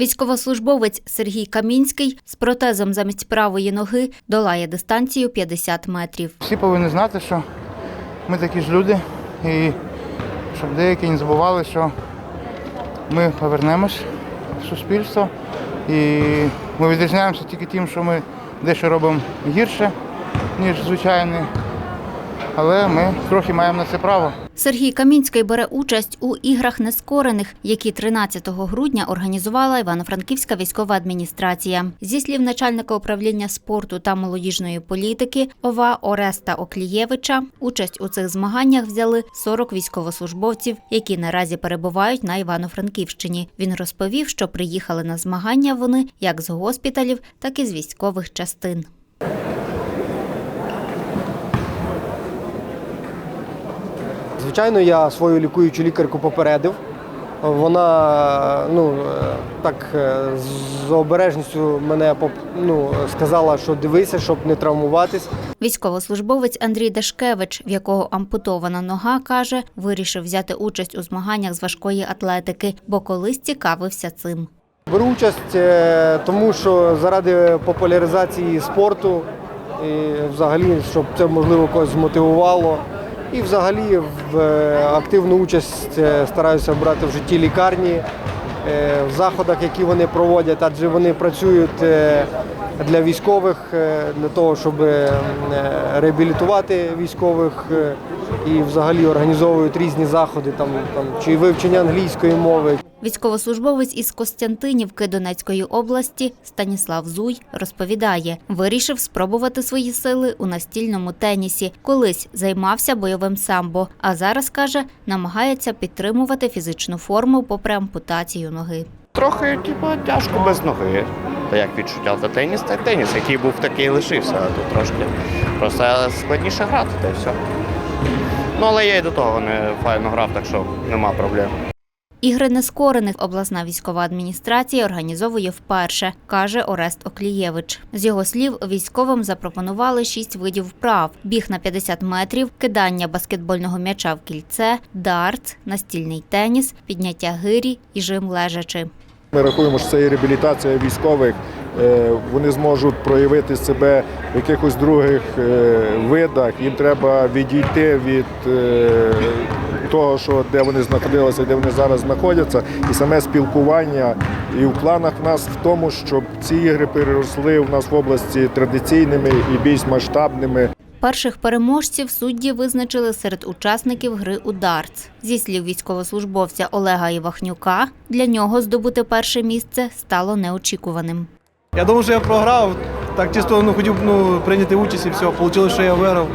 Військовослужбовець Сергій Камінський з протезом замість правої ноги долає дистанцію 50 метрів. Всі повинні знати, що ми такі ж люди, і щоб деякі не забували, що ми повернемось в суспільство. І ми відрізняємося тільки тим, що ми дещо робимо гірше, ніж звичайні. Але ми трохи маємо на це право. Сергій Камінський бере участь у іграх нескорених, які 13 грудня організувала Івано-Франківська військова адміністрація. Зі слів начальника управління спорту та молодіжної політики ОВА Ореста Оклієвича, участь у цих змаганнях взяли 40 військовослужбовців, які наразі перебувають на Івано-Франківщині. Він розповів, що приїхали на змагання вони як з госпіталів, так і з військових частин. Звичайно, я свою лікуючу лікарку попередив. Вона ну, е, так е, з обережністю мене ну, сказала, що дивися, щоб не травмуватись. Військовослужбовець Андрій Дашкевич, в якого ампутована нога, каже, вирішив взяти участь у змаганнях з важкої атлетики, бо колись цікавився цим. Беру участь, е, тому що заради популяризації спорту, і взагалі, щоб це можливо когось змотивувало. І взагалі в е, активну участь е, стараюся брати в житті лікарні, е, в заходах, які вони проводять, адже вони працюють для військових, для того, щоб реабілітувати військових і взагалі організовують різні заходи, там, там чи вивчення англійської мови, Військовослужбовець із Костянтинівки Донецької області Станіслав Зуй розповідає, вирішив спробувати свої сили у настільному тенісі. Колись займався бойовим самбо, а зараз каже, намагається підтримувати фізичну форму попри ампутацію ноги. Трохи, типу, тяжко без ноги. Та як відчуття та теніс, та теніс, який був, такий лишився. Тут трошки просто складніше грати, та й все. Ну, але я й до того не файно грав, так що нема проблем. Ігри нескорених обласна військова адміністрація організовує вперше, каже Орест Оклієвич. З його слів, військовим запропонували шість видів вправ: біг на 50 метрів, кидання баскетбольного м'яча в кільце, дартс, настільний теніс, підняття гирі і жим лежачи. Ми рахуємо, що це є реабілітація військових. Е, Вони зможуть проявити себе в якихось других е, видах. Їм треба відійти від е, того, що де вони знаходилися, де вони зараз знаходяться, і саме спілкування. І в планах в нас в тому, щоб ці ігри переросли в нас в області традиційними і більш масштабними. Перших переможців судді визначили серед учасників гри у дартс. Зі слів військовослужбовця Олега Івахнюка, для нього здобути перше місце стало неочікуваним. Я думав, що я програв. Так чисто ну, хотів ну, прийняти участь і все. Вийшло, що я виграв.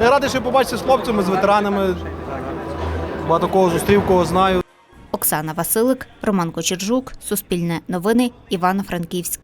Я радий, що побачився з хлопцями, з ветеранами. Багато кого зустрів, кого знаю. Оксана Василик, Роман Кочержук, Суспільне новини, Івано-Франківськ.